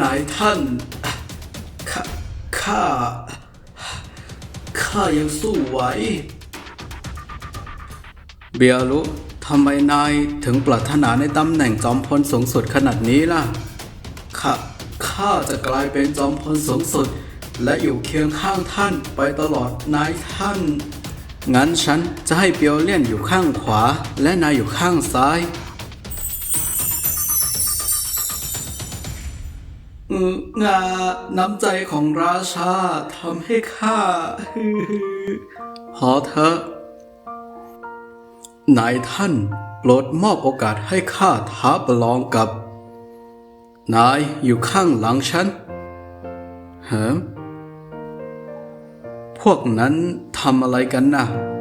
นายท่านข้าข้าข้ายังสู้ไหว เบียรุทำไมนายถึงปรารถนาในตำแหน่งจอมพลสูงสุดขนาดนี้ล่ะ ข้าข้าจะกลายเป็นจอมพลสูงสุด และอยู่เคียงข้างท่านไปตลอดนายท่าน งั้นฉันจะให้เปียวเลี่ยนอยู่ข้างขวา และนายอยู่ข้างซ้าย งาน้ำใจของราชาทำให้ข้าพอเถอะนายท่านโปรดมอบโอกาสให้ข้าท้าประลองกับ นายอยู่ข้างหลังฉันเหิมพวกนั้นทำอะไรกันนะใ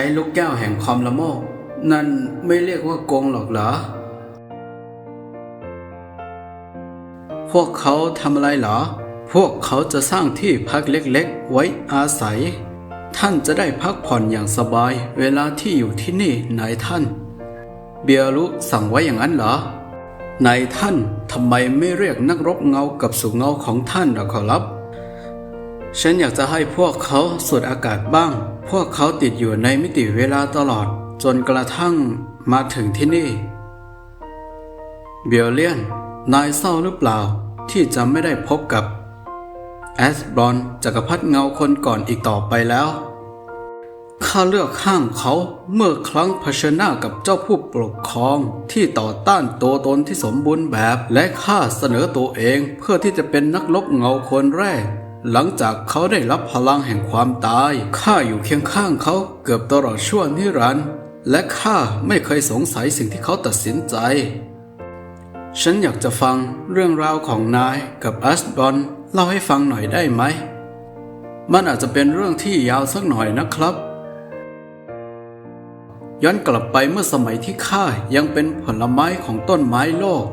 ช้ลูกแก้วแห่งความละโมบนั่นไม่เรียกว่าโกงหรอกเหรอ พวกเขาทำอะไรเหรอ พวกเขาจะสร้างที่พักเล็กๆ ไว้อาศัย ท่านจะได้พักผ่อนอย่างสบายเวลาที่อยู่ที่นี่นายท่าน เบียรุสั่งไว้อย่างนั้นเหรอนายท่านทำไมไม่เรียกนักรบเงากับสู่เงาของท่านล่ะขอรับ ฉันอยากจะให้พวกเขาสูดอากาศบ้าง พวกเขาติดอยู่ในมิติเวลาตลอด จนกระทั่งมาถึงที่นี่ เบียเลียน นายเศร้าหรือเปล่า ที่จะไม่ได้พบกับ แอสบรอนจักรพรรดิเงาคนก่อนอีกต่อไปแล้ว ข้าเลือกข้างเขาเมื่อครั้งเผชิญหน้ากับเจ้าผู้ปกครองที่ต่อต้านตัวตนที่สมบูรณ์แบบ และข้าเสนอตัวเองเพื่อที่จะเป็นนักรบเงาคนแรก หลังจากเขาได้รับพลังแห่งความตาย ข้าอยู่เคียงข้างเขาเกือบตลอดชั่วนิรันดร์และข้าไม่เคยสงสัยสิ่งที่เขาตัดสินใจ ฉันอยากจะฟังเรื่องราวของนายกับอัสบอนเล่าให้ฟังหน่อยได้ไหม มันอาจจะเป็นเรื่องที่ยาวสักหน่อยนะครับ ย้อนกลับไปเมื่อสมัยที่ข้ายังเป็นผลไม้ของต้นไม้โลก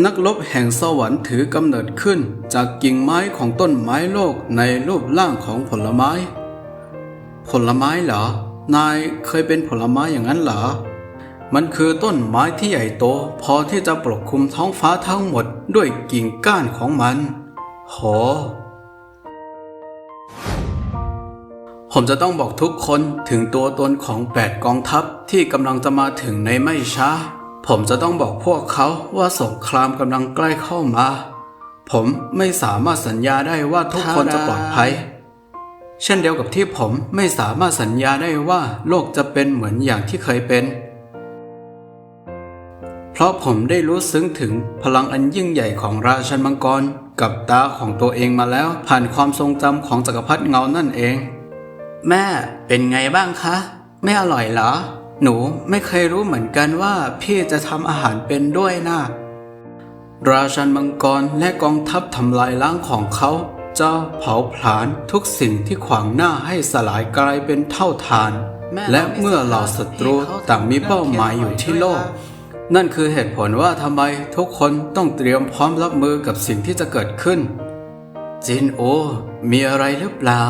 นักรบแห่งสวรรค์ถือกำเนิดขึ้นจากกิ่งไม้ของต้นไม้โลกในรูปร่างของผลไม้ ผลไม้เหรอ นายเคยเป็นผลไม้อย่างนั้นเหรอ มันคือต้นไม้ที่ใหญ่โต พอที่จะปกคลุมท้องฟ้าทั้งหมดด้วยกิ่งก้านของมันโหผมจะต้องบอกทุกคนถึงตัวตนของแปดกองทัพที่กำลังจะมาถึงในไม่ช้า ผมจะต้องบอกพวกเขาว่าสงครามกำลังใกล้เข้ามา ผมไม่สามารถสัญญาได้ว่าทุกคนจะปลอดภัย เช่นเดียวกับที่ผมไม่สามารถสัญญาได้ว่าโลกจะเป็นเหมือนอย่างที่เคยเป็น เพราะผมได้รู้ซึ้งถึงพลังอันยิ่งใหญ่ของราชันมังกร กับตาของตัวเองมาแล้วผ่านความทรงจำของจักรพรรดิเงานั่นเอง แม่เป็นไงบ้างคะ ไม่อร่อยเหรอ หนูไม่เคยรู้เหมือนกันว่าพี่จะทำอาหารเป็นด้วยนะ ราชันมังกรและกองทัพทำลายล้างของเขาจะเผาผลาญทุกสิ่งที่ขวางหน้าให้สลายกลายเป็นเท่าทาน และเมื่อเหล่าศัตรูต่างมีเป้าหมายอยู่ที่โลก นั่นคือเหตุผลว่าทำไมทุกคนต้องเตรียมพร้อมรับมือกับสิ่งที่จะเกิดขึ้น จินโอ มีอะไรหรือเปล่า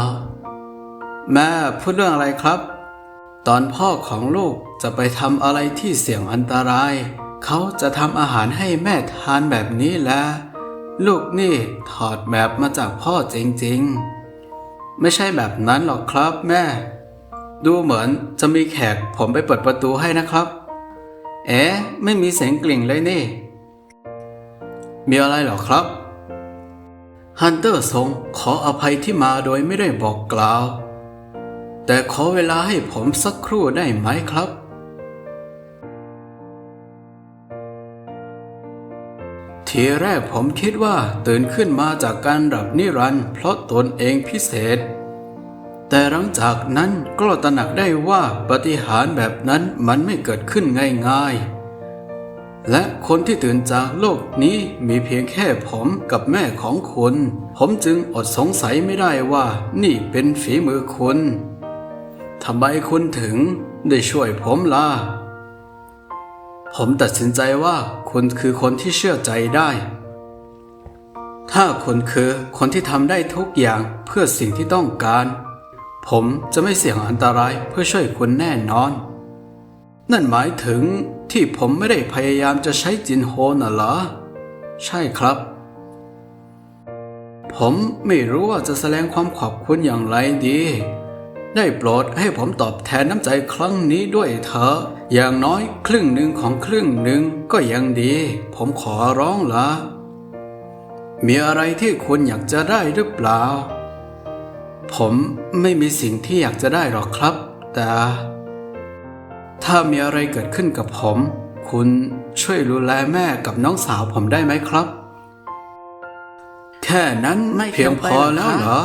แม่พูดเรื่องอะไรครับ ตอนพ่อของลูกจะไปทำอะไรที่เสี่ยงอันตราย เขาจะทำอาหารให้แม่ทานแบบนี้แหละลูกนี่ถอดแบบมาจากพ่อจริงๆ ไม่ใช่แบบนั้นหรอกครับแม่ ดูเหมือนจะมีแขกผมไปเปิดประตูให้นะครับ เอ๊ะไม่มีเสียงกลิ่งเลยนี่ มีอะไรหรอครับฮันเตอร์ทรงขออภัยที่มาโดยไม่ได้บอกกล่าว แต่ขอเวลาให้ผมสักครู่ได้ไหมครับ ทีแรกผมคิดว่าตื่นขึ้นมาจากการหลับนิรันด์เพราะตนเองพิเศษ แต่หลังจากนั้นก็ตระหนักได้ว่าปฏิหารแบบนั้นมันไม่เกิดขึ้นง่ายๆ และคนที่ตื่นจากโลกนี้มีเพียงแค่ผมกับแม่ของคุณ ผมจึงอดสงสัยไม่ได้ว่านี่เป็นฝีมือคุณ ทำไมคุณถึงได้ช่วยผมล่ะ ผมตัดสินใจว่าคุณคือคนที่เชื่อใจได้ ถ้าคุณคือคนที่ทำได้ทุกอย่างเพื่อสิ่งที่ต้องการ ผมจะไม่เสี่ยงอันตรายเพื่อช่วยคุณแน่นอน นั่นหมายถึงที่ผมไม่ได้พยายามจะใช้จินโฮน่ะเหรอ ใช่ครับ ผมไม่รู้ว่าจะแสดงความขอบคุณอย่างไรดี ได้โปรดให้ผมตอบแทนน้ำใจครั้งนี้ด้วยเถอะอย่างน้อยครึ่งหนึ่งของครึ่งหนึ่งก็ยังดี ผมขอร้องละมีอะไรที่คุณอยากจะได้หรือเปล่า ผมไม่มีสิ่งที่อยากจะได้หรอกครับ แต่ ถ้ามีอะไรเกิดขึ้นกับผม คุณช่วยดูแลแม่กับน้องสาวผมได้ไหมครับ แค่นั้นไม่เพียงพอแล้วเหรอ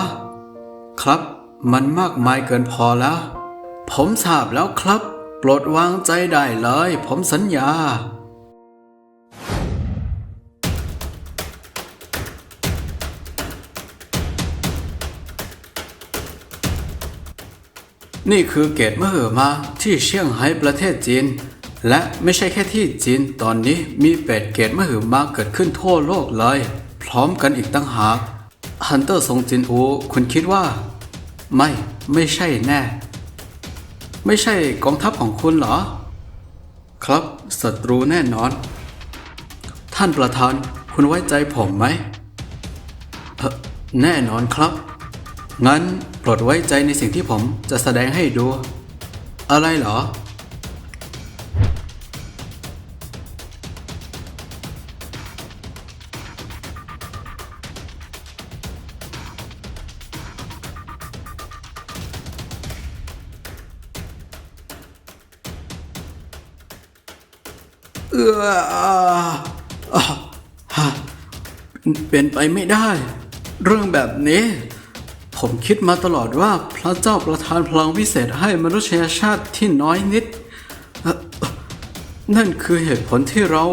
ครับ มันมากมายเกินพอแล้ว ผมทราบแล้วครับ โปรดวางใจได้เลย ผมสัญญา นี่คือเกตมะเหอมาที่เชียงไฮ้ประเทศจีน และไม่ใช่แค่ที่จีนตอนนี้มีเป็ดเกตมะเหอมาเกิดขึ้นทั่วโลกเลย พร้อมกันอีกตั้งหากฮันเตอร์ทรงจินอู คุณคิดว่า ไม่ ไม่ใช่แน่ ไม่ใช่กองทัพของคุณเหรอ ครับศัตรูแน่นอน ท่านประธานคุณไว้ใจผมไหมเอ่อแน่นอนครับ งั้นโปรดไว้ใจในสิ่งที่ผมจะแสดงให้ดู อะไรเหรอ อออ่าฮะเป็นไปไม่ได้ เรื่องแบบนี้ ผมคิดมาตลอดว่าพระเจ้าประทานพลังวิเศษให้มนุษยชาติที่น้อยนิด นั่นคือเหตุผลที่เรา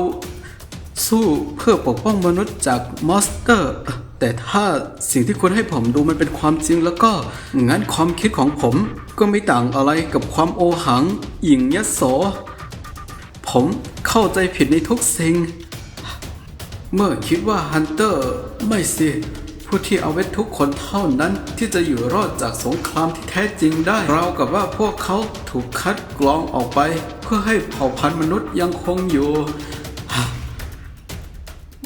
สู้เพื่อปกป้องมนุษย์จากมอสเตอร์ แต่ถ้าสิ่งที่คุณให้ผมดูมันเป็นความจริงแล้วก็ งั้นความคิดของผมก็ไม่ต่างอะไรกับความโอหังหญิงยโสผม เข้าใจผิดในทุกสิ่ง เมื่อคิดว่าฮันเตอร์ไม่สิ ผู้ที่เอาไว้ทุกคนเท่านั้นที่จะอยู่รอดจากสงครามที่แท้จริงได้ราวกับว่าพวกเขาถูกคัดกรองออกไป เพื่อให้เผ่าพันธุ์มนุษย์ยังคงอยู่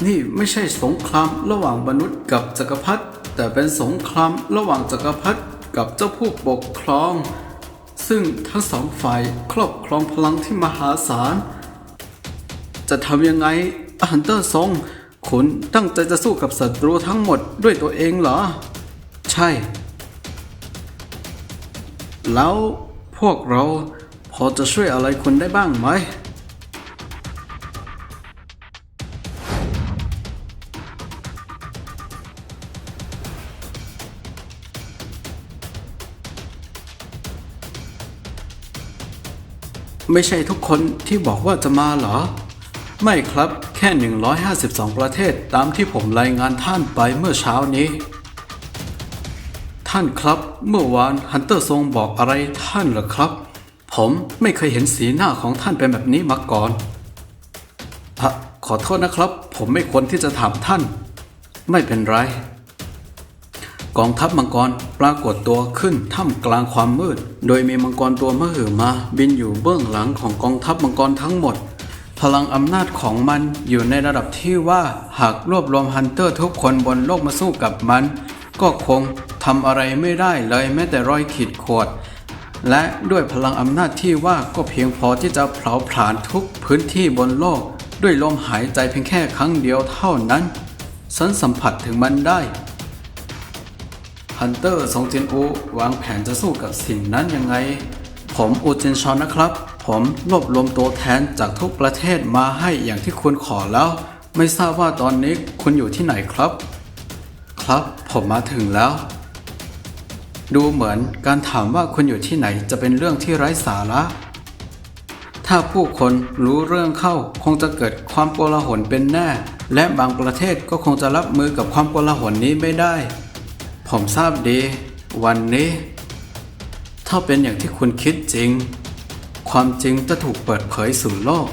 นี่ไม่ใช่สงครามระหว่างมนุษย์กับจักรพรรดิแต่เป็นสงครามระหว่างจักรพรรดิกับเจ้าผู้ปกครอง ซึ่งทั้งสองฝ่ายครอบครองพลังที่มหาศาล จะทำยังไงฮันเตอร์ทรงคุณตั้งใจจะสู้กับศัตรูทั้งหมดด้วยตัวเองเหรอ ใช่ แล้วพวกเราพอจะช่วยอะไรคุณได้บ้างไหม ไม่ใช่ทุกคนที่บอกว่าจะมาเหรอ ไม่ครับ แค่ 152 ประเทศตามที่ผมรายงานท่านไปเมื่อเช้านี้ ท่านครับ เมื่อวานฮันเตอร์ทรงบอกอะไรท่านเหรอครับ ผมไม่เคยเห็นสีหน้าของท่านเป็นแบบนี้มาก่อนอะขอโทษนะครับ ผมไม่ควรที่จะถามท่าน ไม่เป็นไร กองทัพมังกรปรากฏตัวขึ้นท่ามกลางความมืด โดยมีมังกรตัวมหึมาบินอยู่เบื้องหลังของกองทัพมังกรทั้งหมด พลังอำนาจของมันอยู่ในระดับที่ว่าหากรวบรวมฮันเตอร์ทุกคนบนโลกมาสู้กับมัน ก็คงทำอะไรไม่ได้เลยแม้แต่รอยขีดขวนและด้วยพลังอำนาจที่ว่าก็เพียงพอที่จะเผาผลาญทุกพื้นที่บนโลก ด้วยลมหายใจเพียงแค่ครั้งเดียวเท่านั้นฉันสัมผัสถึงมันได้ฮันเตอร์ซงจินอูวางแผนจะสู้กับสิ่งนั้นยังไง ผมอูจินชอนนะครับ ผมรวบรวมตัวแทนจากทุกประเทศมาให้อย่างที่คุณขอแล้ว ไม่ทราบว่าตอนนี้คุณอยู่ที่ไหนครับ ครับผมมาถึงแล้ว ดูเหมือนการถามว่าคุณอยู่ที่ไหนจะเป็นเรื่องที่ไร้สาระถ้าผู้คนรู้เรื่องเข้าคงจะเกิดความโกลาหลเป็นแน่ และบางประเทศก็คงจะรับมือกับความโกลาหลนี้ไม่ได้ ผมทราบดี วันนี้ ถ้าเป็นอย่างที่คุณคิดจริง ความจริงจะถูกเปิดเผยสู่โลก